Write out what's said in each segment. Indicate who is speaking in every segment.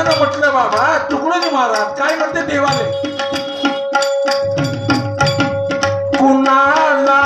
Speaker 1: महाराजांना म्हटलं बाबा तुकडोजी महाराज काय म्हणते देवाले? कुणाला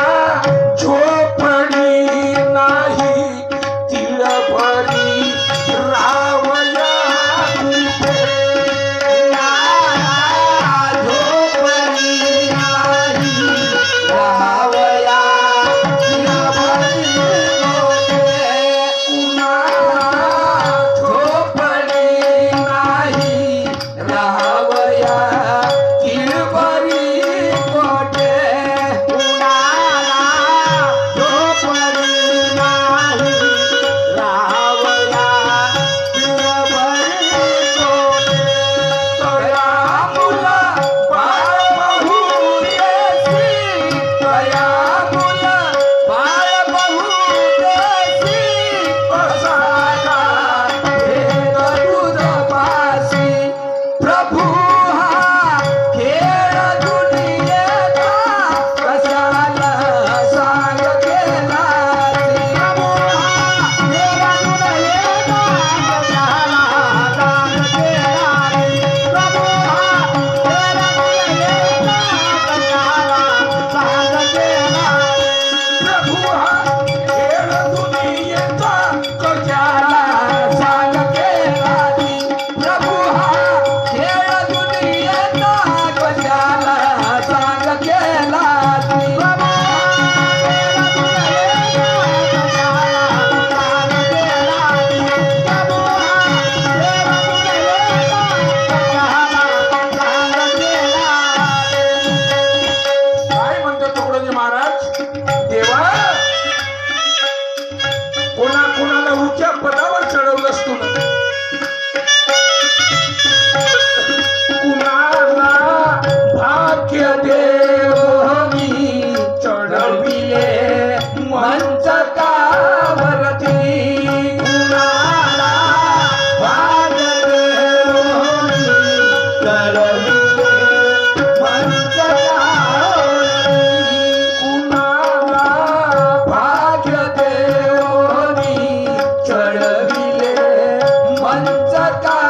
Speaker 1: said God.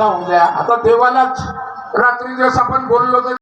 Speaker 1: चर्चा होऊ द्या. आता देवालाच रात्री दिवस आपण बोललो तर